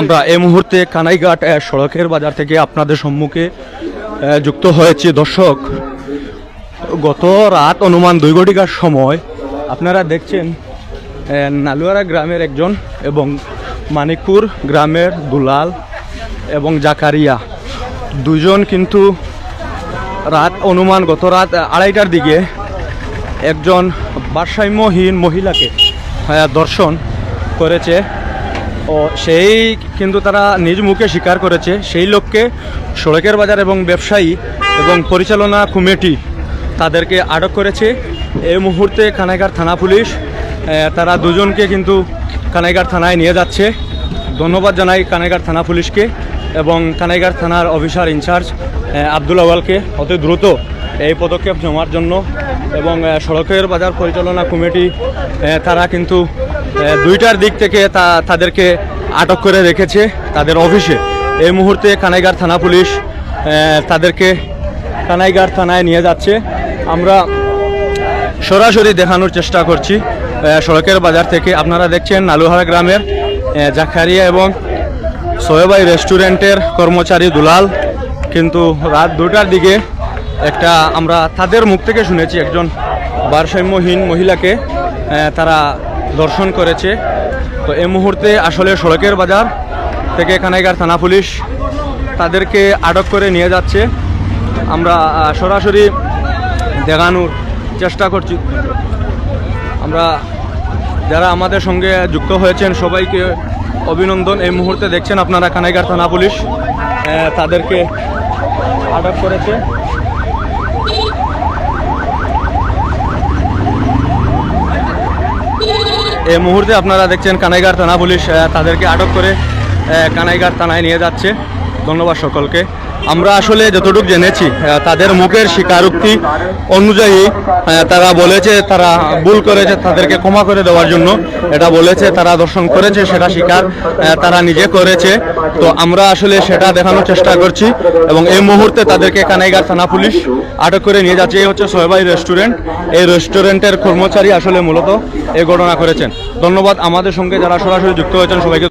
আমরা এই মুহূর্তে কানাইঘাট সড়কের বাজার থেকে আপনাদের সম্মুখে যুক্ত হয়েছি। দর্শক, গত রাত অনুমান দুই ঘটিকার সময় আপনারা দেখছেন নালুয়ারা গ্রামের একজন এবং মানিকপুর গ্রামের দুলাল এবং জাকারিয়া। দুজন কিন্তু রাত অনুমান, গত রাত আড়াইটার দিকে একজন ভারসাম্যহীন মহিলাকে দর্শন করেছে। ও সেই কিন্তু তারা নিজ মুখে স্বীকার করেছে। সেই লোককে সড়কের বাজার এবং ব্যবসায়ী এবং পরিচালনা কমিটি তাদেরকে আটক করেছে। এই মুহূর্তে কানাইঘাট থানা পুলিশ তারা দুজনকে কিন্তু কানাইঘাট থানায় নিয়ে যাচ্ছে। ধন্যবাদ জানাই কানাইঘাট থানা পুলিশকে এবং কানাইঘাট থানার অফিসার ইনচার্জ আব্দুল আওয়ালকে অতি দ্রুত এই পদক্ষেপ নেওয়ার জন্য এবং সড়কের বাজার পরিচালনা কমিটি তারা কিন্তু দুইটার দিক থেকে তা তাদেরকে আটক করে রেখেছে তাদের অফিসে। এই মুহূর্তে কানাইঘাট থানা পুলিশ তাদেরকে কানাইঘাট থানায় নিয়ে যাচ্ছে। আমরা সরাসরি দেখানোর চেষ্টা করছি সড়কের বাজার থেকে। আপনারা দেখছেন নালুহারা গ্রামের আহ, জাকারিয়া এবং সোয়েবাই রেস্টুরেন্টের কর্মচারী দুলাল। কিন্তু রাত দুটার দিকে একটা আমরা তাদের মুখ থেকে শুনেছি একজন ভারসাম্যহীন মহিলাকে তারা দর্শন করেছে। তো এই মুহূর্তে আসলে সড়কের বাজার থেকে কানাইঘাট থানা পুলিশ তাদেরকে আটক করে নিয়ে যাচ্ছে। আমরা সরাসরি দেখানোর চেষ্টা করছি। আমরা যারা আমাদের সঙ্গে যুক্ত হয়েছেন, সবাইকে অভিনন্দন। এই মুহূর্তে দেখছেন আপনারা কানাইঘাট থানা পুলিশ তাদেরকে আটক করেছে। এই মুহূর্তে আপনারা দেখছেন কানাইগার থানা পুলিশ তাদেরকে আটক করে কানাইগার থানায় নিয়ে যাচ্ছে। ধন্যবাদ সকলকে। আমরা আসলে যতটুকু জেনেছি তাদের মুখের স্বীকারোক্তি অনুযায়ী তারা বলেছে, তারা ভুল করেছে তাদেরকে ক্ষমা করে দেওয়ার জন্য। এটা বলেছে, তারা দর্শন করেছে, সেটা স্বীকার তারা নিজে করেছে। তো আমরা আসলে সেটা দেখানোর চেষ্টা করছি এবং এই মুহূর্তে তাদেরকে কানাইঘাট থানা পুলিশ আটক করে নিয়ে যাচ্ছে। এই হচ্ছে সোহেবাই রেস্টুরেন্ট। এই রেস্টুরেন্টের কর্মচারী আসলে মূলত এই ঘটনা করেছেন। ধন্যবাদ আমাদের সঙ্গে যারা সরাসরি যুক্ত হয়েছেন, সবাইকে